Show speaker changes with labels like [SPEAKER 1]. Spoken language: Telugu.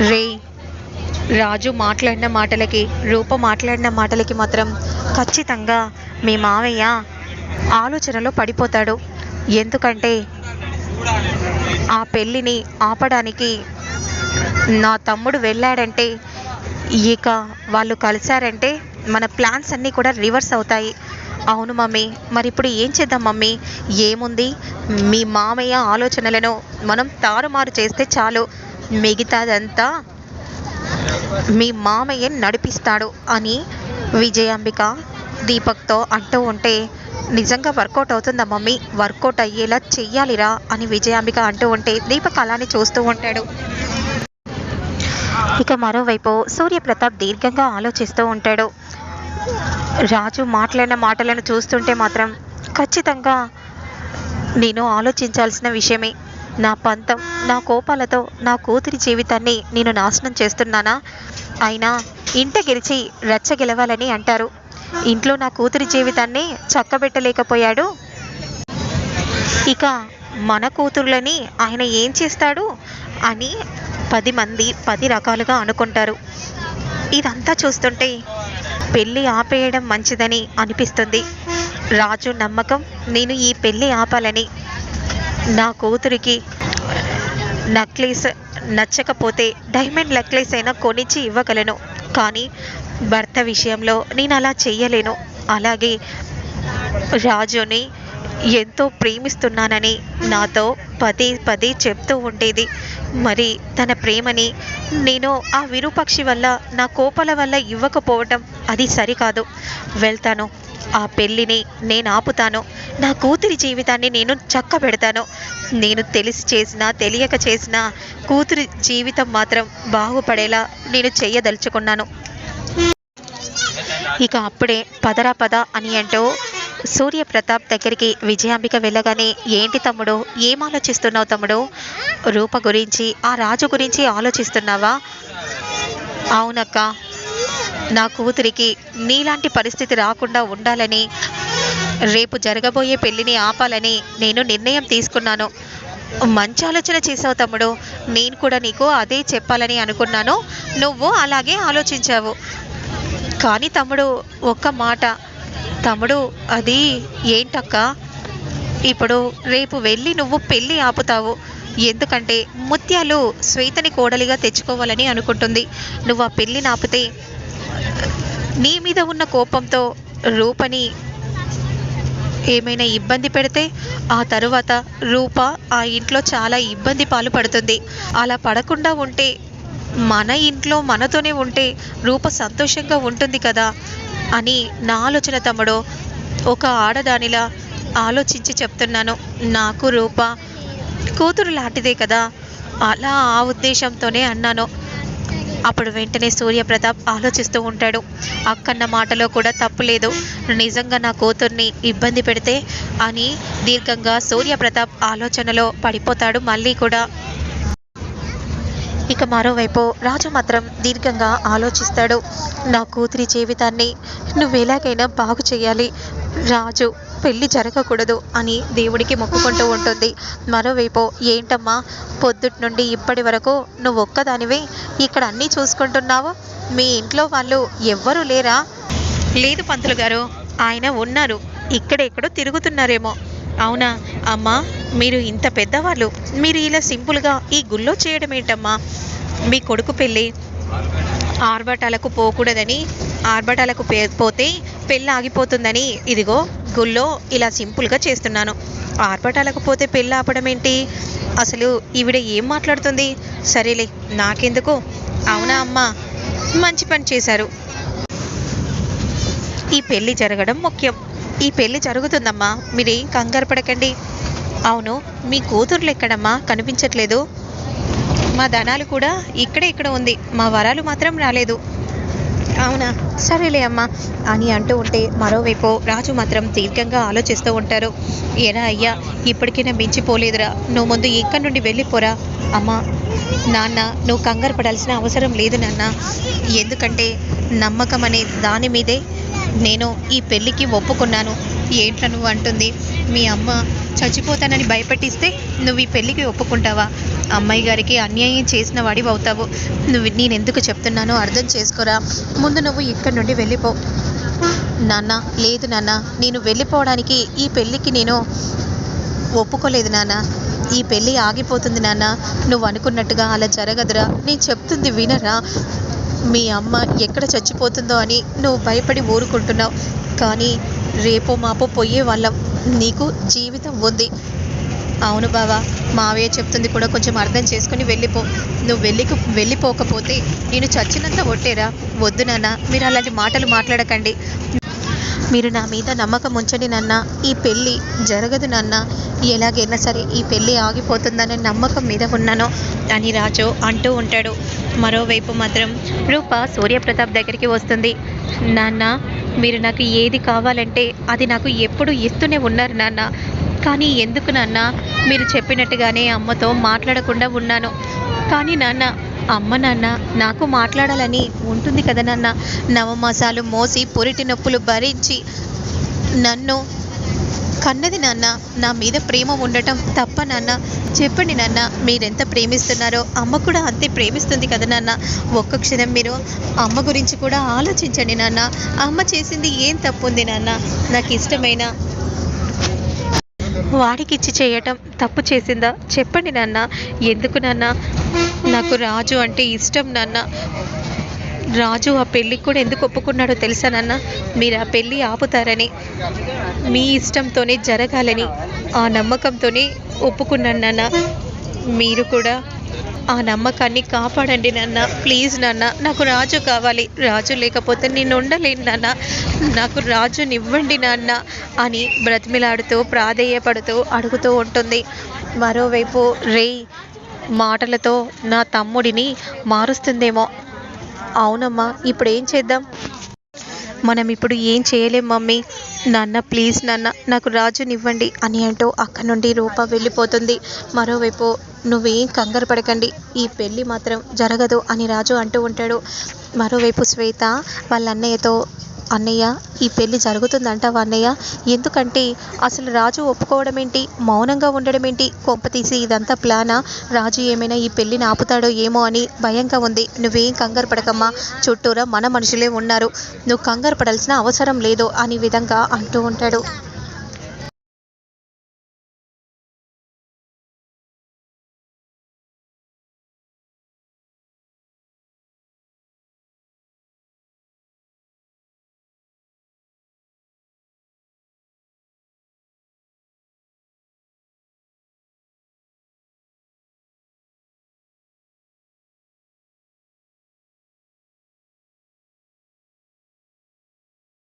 [SPEAKER 1] రే రాజు మాట్లాడిన మాటలకి రూప మాట్లాడిన మాటలకి మాత్రం ఖచ్చితంగా మీ మావయ్య ఆలోచనలో పడిపోతాడు. ఎందుకంటే ఆ పెళ్ళిని ఆపడానికి నా తమ్ముడు వెళ్ళాడంటే ఇక వాళ్ళు కలిశారంటే మన ప్లాన్స్ అన్నీ కూడా రివర్స్ అవుతాయి. అవును మమ్మీ మరి ఇప్పుడు ఏం చేద్దాం మమ్మీ? ఏముంది? మీ మామయ్య ఆలోచనలను మనం తారుమారు చేస్తే చాలు. మిగతాదంతా మీ మామయ్య నడిపిస్తాడు అని విజయాంబిక దీపక్తో అంటూ ఉంటే నిజంగా వర్కౌట్ అవుతుందా మమ్మీ? వర్కౌట్ అయ్యేలా చెయ్యాలిరా అని విజయాంబిక అంటూ ఉంటే దీపక్ అలానే చూస్తూ ఉంటాడు. ఇక మరోవైపు సూర్యప్రతాప్ దీర్ఘంగా ఆలోచిస్తూ ఉంటాడు. రాజు మాట్లాడిన మాటలను చూస్తుంటే మాత్రం ఖచ్చితంగా నేను ఆలోచించాల్సిన విషయమే. నా పంతం నా కోపాలతో నా కూతురి జీవితాన్ని నేను నాశనం చేస్తున్నానా? అయినా ఇంట గెలిచి రచ్చ గెలవాలని అంటారు. ఇంట్లో నా కూతురి జీవితాన్ని చక్కబెట్టలేకపోయాడు. ఇక మన కూతుర్లని ఆయన ఏం చేస్తాడు అని పది మంది పది రకాలుగా అనుకుంటారు. ఇదంతా చూస్తుంటే పెళ్ళి ఆపేయడం మంచిదని అనిపిస్తుంది. రాజు నమ్మకం నేను ఈ పెళ్ళి ఆపాలని నా కూతురికి నక్లెస్ నచ్చకపోతే డైమండ్ నెక్లెస్ అయినా కొనిచ్చి ఇవ్వగలను. కానీ భర్త విషయంలో నేను అలా చెయ్యలేను. అలాగే రాజుని ఎంతో ప్రేమిస్తున్నానని నాతో పదే పదే చెప్తూ ఉండేది. మరి తన ప్రేమని నేను ఆ విరూపక్షి వల్ల నా కోపల వల్ల ఇవ్వకపోవటం అది సరికాదు. వెళ్తాను. ఆ పెళ్ళిని నేను ఆపుతాను. నా కూతురి జీవితాన్ని నేను చక్క పెడతాను నేను తెలిసి చేసినా తెలియక చేసినా కూతురి జీవితం మాత్రం బాగుపడేలా నేను చేయదలుచుకున్నాను. ఇక అప్పుడే పదరా పద అని అంటూ సూర్య ప్రతాప్ దగ్గరికి విజయాంబిక వెళ్ళగానే ఏంటి తమ్ముడు? ఏం ఆలోచిస్తున్నావు తమ్ముడు? రూప గురించి ఆ రాజు గురించి ఆలోచిస్తున్నావా? అవునక్క. నా కూతురికి నీలాంటి పరిస్థితి రాకుండా ఉండాలని రేపు జరగబోయే పెళ్ళిని ఆపాలని నేను నిర్ణయం తీసుకున్నాను. మంచి ఆలోచన చేసావు తమ్ముడు. నేను కూడా నీకు అదే చెప్పాలని అనుకున్నాను. నువ్వు అలాగే ఆలోచించావు. కానీ తమ్ముడు ఒక్క మాట తమ్ముడు అది ఏంటక్క? ఇప్పుడు రేపు వెళ్ళి నువ్వు పెళ్ళి ఆపుతావు. ఎందుకంటే ముత్యాలు శ్వేతని కోడలిగా తెచ్చుకోవాలని అనుకుంటుంది. నువ్వు ఆ పెళ్ళి ఆపితే నీ మీద ఉన్న కోపంతో రూపని ఏమైనా ఇబ్బంది పెడితే ఆ తరువాత రూప ఆ ఇంట్లో చాలా ఇబ్బంది పాలు పడుతుంది. అలా పడకుండా ఉంటే మన ఇంట్లో మనతోనే ఉంటే రూప సంతోషంగా ఉంటుంది కదా. అని నా ఆలోచన తమ్ముడు. ఒక ఆడదానిలా ఆలోచించి చెప్తున్నాను. నాకు రూప కూతురు లాంటిదే కదా. అలా ఆ ఉద్దేశంతోనే అన్నాను. అప్పుడు వెంటనే సూర్యప్రతాప్ ఆలోచిస్తూ ఉంటాడు. అక్కన్న మాటలో కూడా తప్పు లేదు. నిజంగా నా కూతుర్ని ఇబ్బంది పెడితే అని దీర్ఘంగా సూర్యప్రతాప్ ఆలోచనలో పడిపోతాడు మళ్ళీ కూడా. ఇక మరోవైపు రాజు మాత్రం దీర్ఘంగా ఆలోచిస్తాడు. నా కూతురి జీవితాన్ని నువ్వు ఎలాగైనా బాగు చేయాలి. రాజు పెళ్ళి జరగకూడదు అని దేవుడికి మొక్కుకుంటూ ఉంటుంది. మరోవైపు ఏంటమ్మా పొద్దుటి నుండి ఇప్పటి వరకు నువ్వు ఒక్కదానివే? ఇక్కడ అన్నీ చూసుకుంటున్నావు? మీ ఇంట్లో వాళ్ళు ఎవ్వరూ లేరా? లేదు పంతులు గారు ఆయన ఉన్నారు. ఇక్కడెక్కడో తిరుగుతున్నారేమో. అవునా? అమ్మా మీరు ఇంత పెద్దవాళ్ళు. మీరు ఇలా సింపుల్గా ఈ గుళ్ళో చేయడం ఏంటమ్మా మీ కొడుకు పెళ్ళి ఆర్భటాలకు పోకూడదని ఆర్భటాలకు పే- పోతే పెళ్ళి ఆగిపోతుందని ఇదిగో గుళ్ళో ఇలా సింపుల్గా చేస్తున్నాను. ఆర్భటాలకు పోతే పెళ్ళి ఆపడం ఏంటి? అసలు ఈవిడ ఏం మాట్లాడుతుంది? సరేలే నాకెందుకు? అవునా అమ్మా? మంచి పని చేశారు. ఈ పెళ్ళి జరగడం ముఖ్యం. ఈ పెళ్ళి జరుగుతుందమ్మా. మీరేం కంగారు పడకండి. అవును మీ కూతుర్లు ఎక్కడమ్మా? కనిపించట్లేదు. మా ధనాలు కూడా ఇక్కడే ఇక్కడ ఉంది. మా వరాలు మాత్రం రాలేదు. అవునా? సరేలే అమ్మా. అని అంటూ ఉంటే మరోవైపు రాజు మాత్రం దీర్ఘంగా ఆలోచిస్తూ ఉంటారు. ఎరా అయ్యా ఇప్పటికైనా మించిపోలేదురా. నువ్వు ముందు ఇక్కడి నుండి వెళ్ళిపోరా. అమ్మా నాన్న నువ్వు కంగారు పడాల్సిన అవసరం లేదు నాన్న. ఎందుకంటే నమ్మకం అనే దాని మీదే నేను ఈ పెళ్ళికి ఒప్పుకున్నాను. ఏంట్రా నువ్వు అంటుంది? మీ అమ్మ చచ్చిపోతానని భయపెట్టిస్తే నువ్వు ఈ పెళ్ళికి ఒప్పుకుంటావా? అమ్మాయి గారికి అన్యాయం చేసిన వాడివి అవుతావు. నువ్వు నేను ఎందుకు చెప్తున్నానో అర్థం చేసుకోరా. ముందు నువ్వు ఇక్కడి నుండి వెళ్ళిపో. నాన్న లేదు నాన్న నేను వెళ్ళిపోవడానికి ఈ పెళ్ళికి నేను ఒప్పుకోలేదు నాన్న. ఈ పెళ్ళి ఆగిపోతుంది నాన్న. నువ్వు అనుకున్నట్టుగా అలా జరగదురా. నేను చెప్తుంది వినరా? మీ అమ్మ ఎక్కడ చచ్చిపోతుందో అని నువ్వు భయపడి ఊరుకుంటున్నావు. కానీ రేపో మాపో పోయే వాళ్ళం. నీకు జీవితం ఉంది. అవును బావా మావయ్య చెప్తుంది కూడా కొంచెం అర్థం చేసుకుని వెళ్ళిపో. నువ్వు వెళ్ళి వెళ్ళిపోకపోతే నేను చచ్చినంత ఒట్టేరా? వద్దు నాన్న మీరు అలాంటి మాటలు మాట్లాడకండి. మీరు నా మీద నమ్మకం ఉంచండి నాన్న ఈ పెళ్ళి జరగదు నాన్న. ఎలాగైనా సరే ఈ పెళ్ళి ఆగిపోతుందనే నమ్మకం మీద ఉన్నాను అని రాజు అంటూ ఉంటాడు. మరోవైపు మాత్రం రూప సూర్యప్రతాప్ దగ్గరికి వస్తుంది. నాన్న మీరు నాకు ఏది కావాలంటే అది నాకు ఎప్పుడు ఇస్తూనే ఉన్నారు నాన్న. కానీ ఎందుకు నాన్న? మీరు చెప్పినట్టుగానే అమ్మతో మాట్లాడకుండా ఉన్నాను. కానీ నాన్న అమ్మ నాన్న నాకు మాట్లాడాలని ఉంటుంది కదా నాన్న. నవమాసాలు మోసి పురిటి నొప్పులు భరించి నన్ను కన్నది నాన్న. నా మీద ప్రేమ ఉండటం తప్ప నాన్న. చెప్పండి నాన్న మీరెంత ప్రేమిస్తున్నారో. అమ్మ కూడా అంతే ప్రేమిస్తుంది కదా నాన్న. ఒక్క క్షణం మీరు అమ్మ గురించి కూడా ఆలోచించండి నాన్న. అమ్మ చేసింది ఏం తప్పు ఉంది నాన్న? నాకు ఇష్టమైన వాడికిచ్చి చేయటం తప్పు చేసిందా? చెప్పండి నాన్న. ఎందుకు నాన్న? నాకు రాజు అంటే ఇష్టం నాన్న. రాజు ఆ పెళ్ళికి కూడా ఎందుకు ఒప్పుకున్నాడో తెలుసా నాన్న? మీరు ఆ పెళ్ళి ఆపుతారని. మీ ఇష్టంతోనే జరగాలని ఆ నమ్మకంతోనే ఒప్పుకున్నాను నాన్న. మీరు కూడా ఆ నమ్మకాన్ని కాపాడండి నాన్న. ప్లీజ్ నాన్న. నాకు రాజు కావాలి. రాజు లేకపోతే నేను ఉండలేను నాన్న. నాకు రాజునివ్వండి నాన్న అని బ్రతిమిలాడుతూ ప్రాధేయపడుతూ అడుగుతూ ఉంటుంది. మరోవైపు రే మాటలతో నా తమ్ముడిని మారుస్తుందేమో. అవునమ్మా ఇప్పుడు ఏం చేద్దాం? మనం ఇప్పుడు ఏం చేయలేం మమ్మీ. నాన్న ప్లీజ్ నాన్న నాకు రాజునివ్వండి అని అంటూ అక్కడి నుండి రూప వెళ్ళిపోతుంది. మరోవైపు నువ్వేం కంగారు పడకండి ఈ పెళ్ళి మాత్రం జరగదు అని రాజు అంటూ ఉంటాడు. మరోవైపు శ్వేత వాళ్ళ అన్నయ్యతో అన్నయ్య ఈ పెళ్ళి జరుగుతుందంటావా అన్నయ్య ఎందుకంటే అసలు రాజు ఒప్పుకోవడం ఏంటి మౌనంగా ఉండడం ఏంటి కొంపతీసి ఇదంతా ప్లానా? రాజు ఏమైనా ఈ పెళ్ళిని ఆపుతాడో ఏమో అని భయంగా ఉంది. నువ్వేం కంగారు పడకమ్మా. చుట్టూరా మన మనుషులే ఉన్నారు. నువ్వు కంగారు పడాల్సిన అవసరం లేదు అనే విధంగా అంటూ ఉంటాడు.